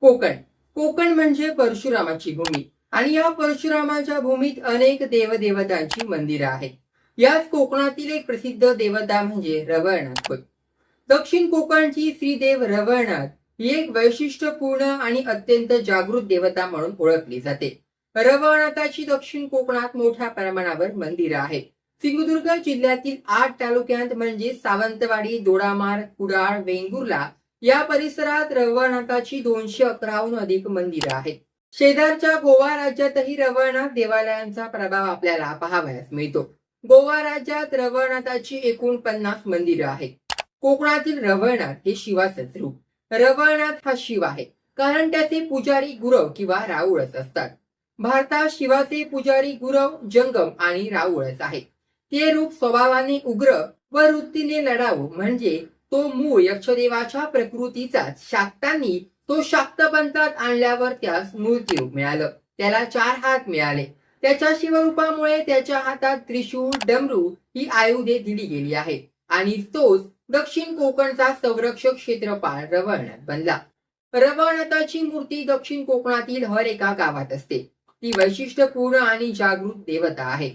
कोकण. कोकण म्हणजे परशुरामाची भूमी. आणि या परशुरामाच्या भूमीत अनेक देवदेवतांची मंदिरं आहेत. याच कोकणातील एक प्रसिद्ध देवता म्हणजे रवळनाथ होय. दक्षिण कोकणची श्रीदेव रवळनाथ ही एक वैशिष्ट्यपूर्ण आणि अत्यंत जागृत देवता म्हणून ओळखली जाते. रवळनाथाची दक्षिण कोकणात मोठ्या प्रमाणावर मंदिरं आहेत. सिंधुदुर्ग जिल्ह्यातील आठ तालुक्यात म्हणजे सावंतवाडी दोडामार कुडाळ वेंगुर्ला या परिसरात रवळनाथाची दोनशे अकराहून अधिक मंदिरं आहेत. शेजारच्या गोवा राज्यातही रवळनाथ देवालयांचा प्रभाव आपल्याला पाहावयास मिळतो. गोवा राज्यात रवळनाथाची एकूण पन्नास मंदिरं आहेत. कोकणातील रवळनाथ हे शिवाचंच रूप. रवळनाथ हा शिव आहे कारण त्याचे पुजारी गुरव किंवा राऊळच असतात. भारतात शिवाचे पुजारी गुरव जंगम आणि राऊळच आहेत. ते रूप स्वभावाने उग्र व वृत्तीने लढावं म्हणजे तो मूळ यक्षदेवाच्या प्रकृतीचाच शाक्तांनी तो शाक्तपंथात आणल्यावर त्यास मूर्ती रूप मिळालं. त्याला चार हात मिळाले. त्याच्या शिवरूपामुळे त्याच्या हातात त्रिशूळ डमरू ही आयुधे दिली गेली आहे आणि तोच दक्षिण कोकणचा संरक्षक क्षेत्रपाळ रवळनाथ बनला. रवळनाथाची मूर्ती दक्षिण कोकणातील हर एका गावात असते. ती वैशिष्ट्यपूर्ण आणि जागृत देवता आहे.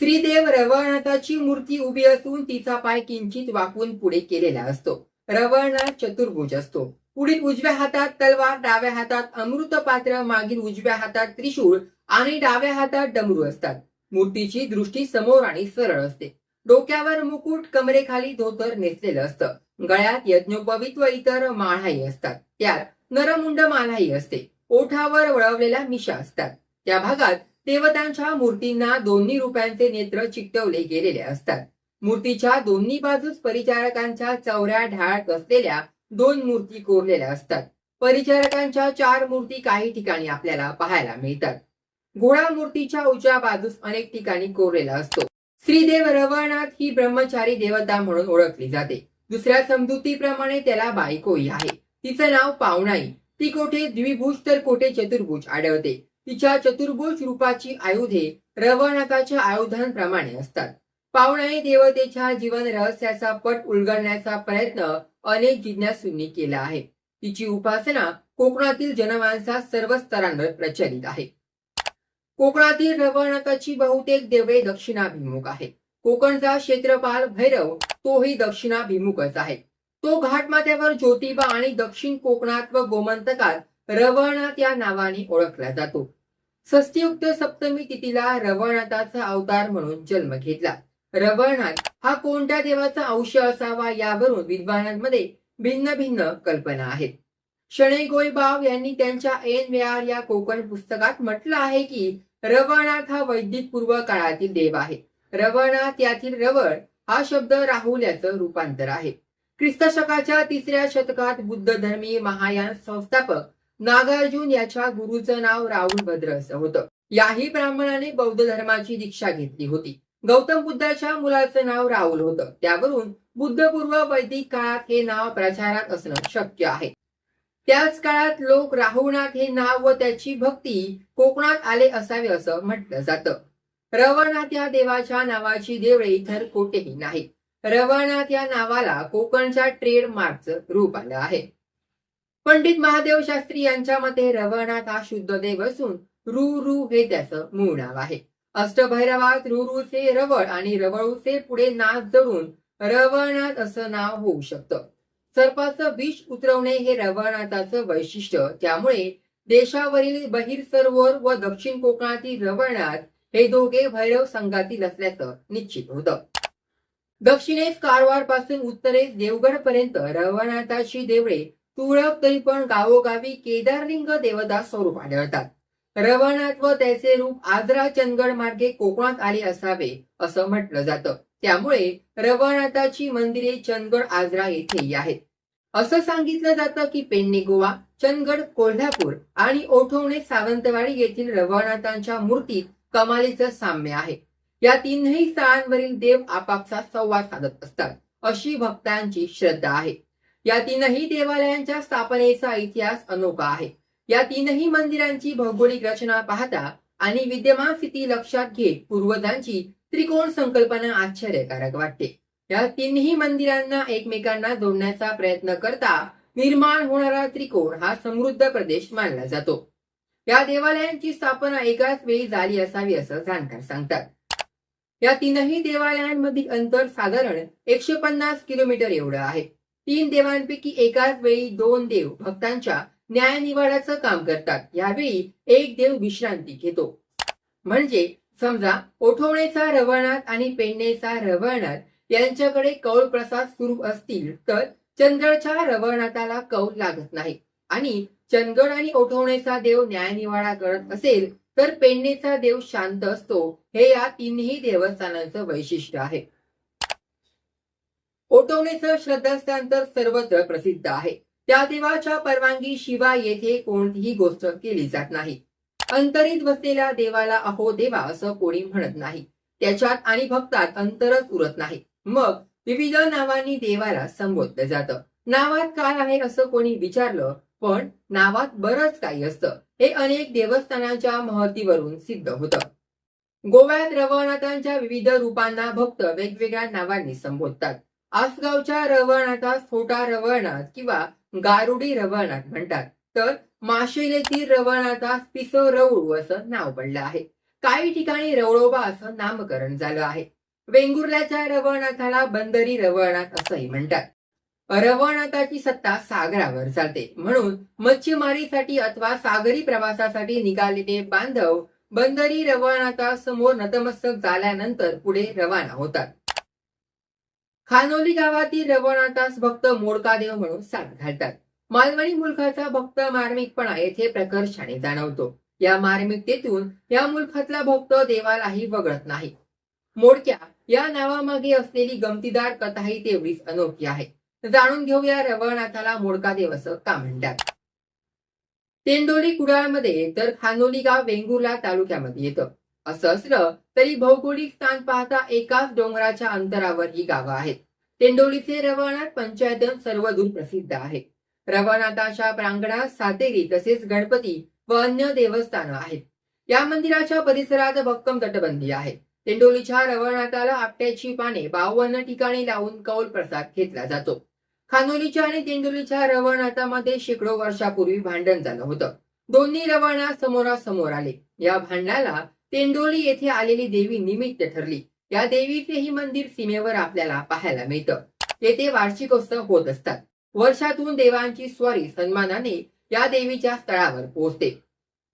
श्रीदेव रवळनाथाची मूर्ती उभी असून तिचा पाय किंचित वाकून पुढे केलेला असतो. रवळनाथ चतुर्भुज असतो. पुढील उजव्या हातात तलवार डाव्या हातात अमृत पात्र मागील उजव्या हातात त्रिशूळ आणि डाव्या हातात डमरू असतात. मूर्तीची दृष्टी समोर आणि सरळ असते. डोक्यावर मुकुट कमरेखाली धोतर नेसलेलं असतं. गळ्यात यज्ञोपवित व इतर माळाही असतात. त्यात नरमुंड मालाही असते. ओठावर वळवलेल्या मिशा असतात. त्या भागात देवतांच्या मूर्तींना दोन्ही रुपयांचे नेत्र चिकटवले गेलेले असतात. मूर्तीच्या दोन्ही बाजूस परिचारकांच्या चौऱ्या ढाळत असलेल्या दोन मूर्ती कोरलेल्या असतात. परिचारकांच्या चार मूर्ती काही ठिकाणी आपल्याला पाहायला मिळतात. घोडा मूर्तीच्या उजव्या बाजूस अनेक ठिकाणी कोरलेला असतो. श्रीदेव रवळनाथ ही ब्रह्मचारी देवता म्हणून ओळखली जाते. दुसऱ्या समजुतीप्रमाणे त्याला बायकोई आहे. तिचं नाव पावणाई. ती कोठे द्विभुज तर कोठे चतुर्भुज आढळते. तिच्या चतुर्भुज रूपाची आयुधे रवणकाच्या आयुधांप्रमाणे असतात. पाहुणे देवतेच्या जीवन रहस्याचा पट उलगडण्याचा प्रयत्न अनेक जिज्ञासूंनी केला आहे. तिची उपासना कोकणातील जनमानसात सर्व स्तरांवर प्रचलित आहे. कोकणातील रवणकाची बहुतेक देवळे दक्षिणाभिमुख आहेत कोकणचा क्षेत्रपाल भैरव तोही दक्षिणाभिमुखच आहे. तो घाटमाथ्यावर ज्योतिबा आणि दक्षिण कोकणात व गोमंतकात रवळनाथ या नावाने ओळखला जातो. षष्टीयुक्त सप्तमी तिथीला रवळनाथाचा अवतार म्हणून जन्म घेतला. रवळनाथ हा कोणत्या देवाचा अंश असावा यावरून विद्वानांमध्ये भिन्न भिन्न कल्पना आहेत. शणै गोयबाव यांनी त्यांच्या एन व्यार या कोकण पुस्तकात म्हटलं आहे की रवळनाथ हा वैदिक पूर्व काळातील देव आहे. रवळनाथ यातील रवळ हा शब्द राहुल याचं रूपांतर आहे. ख्रिस्त शकाच्या तिसऱ्या शतकात बुद्ध धर्मी महायान संस्थापक नागार्जुन याच्या गुरुचं नाव राहुल भद्र असं होतं. याही ब्राह्मणाने बौद्ध धर्माची दीक्षा घेतली होती. गौतम बुद्धाच्या मुलाचं नाव राहुल होतं. त्यावरून बुद्धपूर्व वैदिक काळात हे नाव प्रचारात असणं शक्य आहे. त्याच काळात लोक राहुनाथ हे नाव व त्याची भक्ती कोकणात आले असावे असं म्हटलं जातं. रवनाथ या देवाच्या नावाची देवळे इतर कोठेही नाही. रवनाथ या नावाला कोकणच्या ट्रेड मार्कचं रूप आलं आहे. पंडित महादेव शास्त्री यांच्या मते रवनाथ हा शुद्ध देव असून रू रू हे त्याचं मूळ नाव आहे. अष्टभैरवात रुरूचे रवळ आणि रवळूचे पुढे नाच जळून रवळनाथ असं नाव होऊ शकतं. सर्पाचं विष उतरवणे हे रवळनाथाचं वैशिष्ट्य. त्यामुळे देशावरील बहिर सरोवर व दक्षिण कोकणातील रवळनाथ हे दोघे भैरव संघातील असल्याचं निश्चित होतं. दक्षिणेस कारवारपासून उत्तरेस देवगड पर्यंत रवळनाथाची देवळे तुळक तरी पण गावोगावी केदारलिंग देवता स्वरूप आढळतात. रवणात व त्याचे रूप आजरा चंदगड मार्गे कोकणात आले असावे असं म्हटलं जातं. त्यामुळे रवळनाथाची मंदिरे चंदगड आजरा येथेही आहेत. असं सांगितलं जातं की पेन्नी गोवा चंदगड कोल्हापूर आणि ओठवणे सावंतवाडी येथील रवळनाथांच्या मूर्तीत कमालीचं साम्य आहे. या तीनही स्थळांवरील देव आपापसात संवाद साधत असतात अशी भक्तांची श्रद्धा आहे. या तीनही देवालयांच्या स्थापनेचा इतिहास अनोखा आहे. या तीनही मंदिरांची भौगोलिक रचना पाहता आणि विद्यमान स्थिती लक्षात घेत पूर्वजांची त्रिकोण संकल्पना आश्चर्यकारक वाटते. या तीनही मंदिरांना एकमेकांना जोडण्याचा प्रयत्न करता निर्माण होणारा त्रिकोण हा समृद्ध प्रदेश मानला जातो. या देवालयांची स्थापना एकाच वेळी झाली असावी असं जाणकार सांगतात. या तीनही देवालयांमधील अंतर साधारण एकशे पन्नास किलोमीटर एवढं आहे. तीन देवांपैकी एकाच वेळी दोन देव भक्तांच्या न्यायनिवाडाचं काम करतात. यावेळी एक देव विश्रांती घेतो. म्हणजे समजा ओठवणेचा रवळनाथ आणि पेडणेचा रवळनाथ यांच्याकडे कौल प्रसाद सुरू असतील तर चंदगडच्या रवळनाथाला कौल लागत नाही. आणि चंदगड आणि ओठवणेचा देव न्यायनिवाडा करत असेल तर पेडणेचा देव शांत असतो. हे या तीनही देवस्थानांचं वैशिष्ट्य आहे. ओटवणेचं श्रद्धास्थान तर सर्वत्र प्रसिद्ध आहे. त्या देवाच्या परवानगी शिवाय येथे कोणतीही गोष्ट केली जात नाही. अंतरीत बसलेल्या देवाला अहो देवा असं कोणी म्हणत नाही. त्याच्यात आणि भक्तात अंतरच उरत नाही. मग विविध नावांनी देवाला संबोधलं जातं. नावात काय आहे असं कोणी विचारलं पण नावात बरंच काही असतं. हे अनेक देवस्थानांच्या महतीवरून सिद्ध होतं. गोव्यात रवनाथांच्या विविध रूपांना भक्त वेगवेगळ्या नावांनी संबोधतात. आसगावच्या रवळनाथास छोटा रवळनाथ किंवा गारुडी रवळनाथ म्हणतात. तर माशेल येथील रवळनाथास पिसो रवळू असं नाव पडलं आहे. काही ठिकाणी रवळोबा असं नामकरण झालं आहे. वेंगुर्ल्याच्या रवळनाथाला बंदरी रवळनाथ असंही म्हणतात. रवळनाथाची सत्ता सागरावर चालते. म्हणून मच्छीमारीसाठी अथवा सागरी प्रवासासाठी निघालेले बांधव बंदरी रवळनाथासमोर नतमस्तक झाल्यानंतर पुढे रवाना होतात. खानोली गावातील रवळनाथास भक्त मोडकादेव म्हणून साथ घालतात. मालवणी मुलखाचा भक्त मार्मिकपणा येथे प्रकर्षाने जाणवतो. या मार्मिकतेतून या मुलखातला भक्त देवालाही वगळत नाही. मोडक्या या नावामागे असलेली गमतीदार कथाही तेवढीच अनोखी आहे. जाणून घेऊया रवळनाथाला मोडकादेव असं का म्हणतात. तेंडोली कुडाळमध्ये तर खानोली गाव वेंगुर्ला तालुक्यामध्ये येतं. असं असलं तरी भौगोलिक स्थान पाहता एकाच डोंगराच्या अंतरावर ही गावं आहेत. तेंडोलीचे रवळनाथ पंचायतन सर्वदूर प्रसिद्ध आहे. रवळनाथाच्या प्रांगणात सातेरी तसेच गणपती व अन्य देवस्थानं आहेत. या मंदिराच्या परिसरात भक्कम तटबंदी आहे. तेंडोलीच्या रवळनाथाला आपट्याची पाने बावन्न ठिकाणी लावून कौल प्रसाद घेतला जातो. खानोलीच्या आणि तेंडोलीच्या रवळनाथामध्ये शेकडो वर्षापूर्वी भांडण झालं होतं. दोन्ही रवळनाथ समोरासमोर आले. या भांडणाला तेंडोली येथे आलेली देवी निमित्त ठरली. या देवीचेही मंदिर सीमेवर आपल्याला पाहायला मिळतं. येथे वार्षिकोत्सव होत असतात. वर्षातून देवांची स्वारी सन्मानाने या देवीच्या स्थळावर पोहोचते.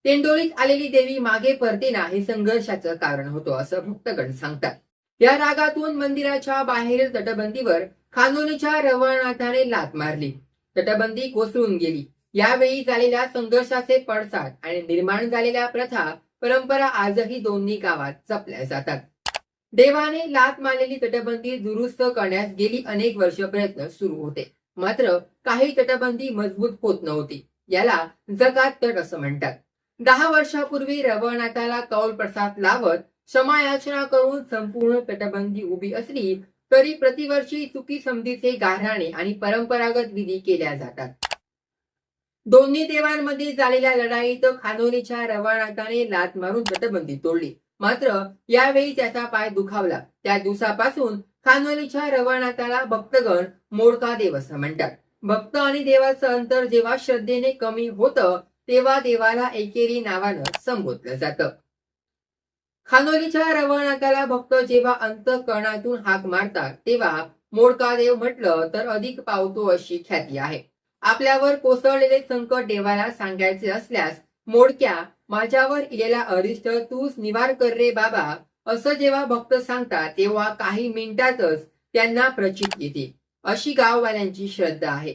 तेंडोलीत आलेली देवी मागे परतेना हे संघर्षाचं कारण होतं असं भक्तगण सांगतात. या रागातून मंदिराच्या बाहेरील तटबंदीवर खानोलीच्या रवळनाथाने लात मारली. तटबंदी कोसळून गेली. यावेळी झालेल्या संघर्षाचे पडसाद आणि निर्माण झालेल्या प्रथा परंपरा आजही दोन्ही गावात जपल्या जातात. देवाने लात मारलेली तटबंदी दुरुस्त करण्यास गेली अनेक वर्ष प्रयत्न सुरू होते. मात्र काही तटबंदी मजबूत होत नव्हती. याला जगात तट असं म्हणतात. दहा वर्षापूर्वी रवळनाथाला कौल प्रसाद लावत क्षमायाचना करून संपूर्ण तटबंदी उभी असली तरी प्रतिवर्षी चुकी समधीचे गाऱ्हाणे आणि परंपरागत विधी केल्या जातात. दोन्ही देवांमध्ये झालेल्या लढाईत खानोलीच्या रवानाथाने लात मारून तटबंदी तोडली. मात्र यावेळी त्याचा पाय दुखावला. त्या दिवसापासून खानोलीच्या रवानाथाला भक्तगण मोडका देव असं म्हणतात. भक्त आणि देवाचं अंतर जेव्हा श्रद्धेने कमी होतं तेव्हा देवाला एकेरी नावानं संबोधलं जातं. खानोलीच्या रवानाथाला भक्त जेव्हा अंतकरणातून हाक मारतात तेव्हा मोडका देव म्हटलं तर अधिक पावतो अशी ख्याती आहे. आपल्यावर कोसळलेले संकट देवाला सांगायचे असल्यास मोडक्या माझ्यावर इलेला अरिष्ट तूच निवार कर रे बाबा असं जेव्हा भक्त सांगतात तेव्हा काही मिनिटातच त्यांना प्रचित येते. अशी गाववाल्यांची श्रद्धा आहे.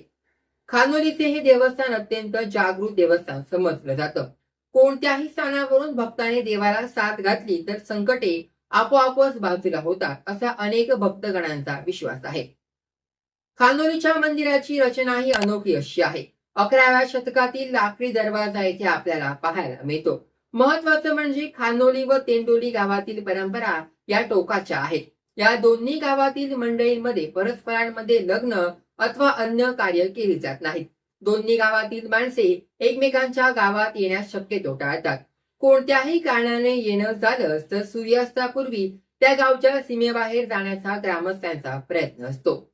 खानोलीचे हे देवस्थान अत्यंत जागृत देवस्थान समजलं जातं. कोणत्याही स्थानावरून भक्ताने देवाला साथ घातली तर संकटे आपोआपच बाजूला होतात असा अनेक भक्तगणांचा विश्वास आहे. खानोलीच्या मंदिराची रचना ही अनोखी अशी आहे. अकराव्या शतकातील लाकडी दरवाजा येथे आपल्याला पाहायला मिळतो. महत्वाचं म्हणजे खानोली व तेंडोली गावातील परंपरा या टोकाच्या आहेत. या दोन्ही गावातील मंडळींमध्ये परस्परांमध्ये लग्न अथवा अन्य कार्य केली जात नाहीत. दोन्ही गावातील माणसे एकमेकांच्या गावात येण्यास शक्यतो टाळतात. कोणत्याही कारणाने येणं झालंच तर सूर्यास्तापूर्वी त्या गावच्या सीमेबाहेर जाण्याचा ग्रामस्थांचा प्रयत्न असतो.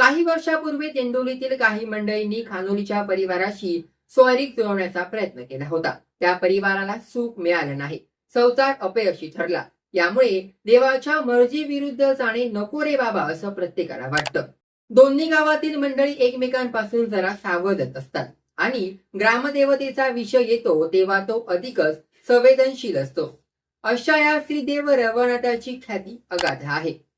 काही वर्षापूर्वी तेंडोलीतील काही मंडळींनी खानोलीच्या परिवाराशी स्वारीक जुळवण्याचा प्रयत्न केला होता. त्या परिवाराला सुख मिळालं नाही. संसार अपयशी ठरला. यामुळे देवाच्या मर्जी विरुद्ध जाणे नको रे बाबा असं प्रत्येकाला वाटतं. दोन्ही गावातील मंडळी एकमेकांपासून जरा सावधत असतात. आणि ग्रामदेवतेचा विषय येतो तेव्हा तो अधिकच संवेदनशील असतो. अशा या श्रीदेव रवनाथाची ख्याती अगाध आहे.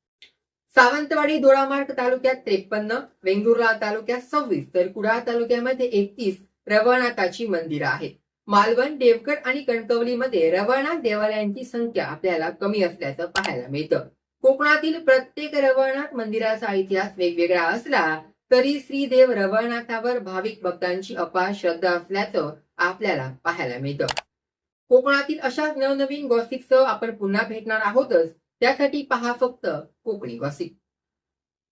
सावंतवाडी दोडामार्ग तालुक्यात त्रेपन्न वेंगुर्ला तालुक्यात सव्वीस तर कुडाळ तालुक्यामध्ये एकतीस रवळनाथाची मंदिरं आहेत. मालवण देवगड आणि कणकवलीमध्ये रवळनाथ देवालयांची संख्या आपल्याला कमी असल्याचं पाहायला मिळतं. कोकणातील प्रत्येक रवळनाथ मंदिराचा इतिहास वेगवेगळा असला तरी श्रीदेव रवळनाथावर भाविक भक्तांची अपार श्रद्धा असल्याचं आपल्याला पाहायला मिळतं. कोकणातील अशाच नवनवीन गॉसिपसह आपण पुन्हा भेटणार आहोतच. त्यासाठी पहा फक्त कोकणी गॉसिप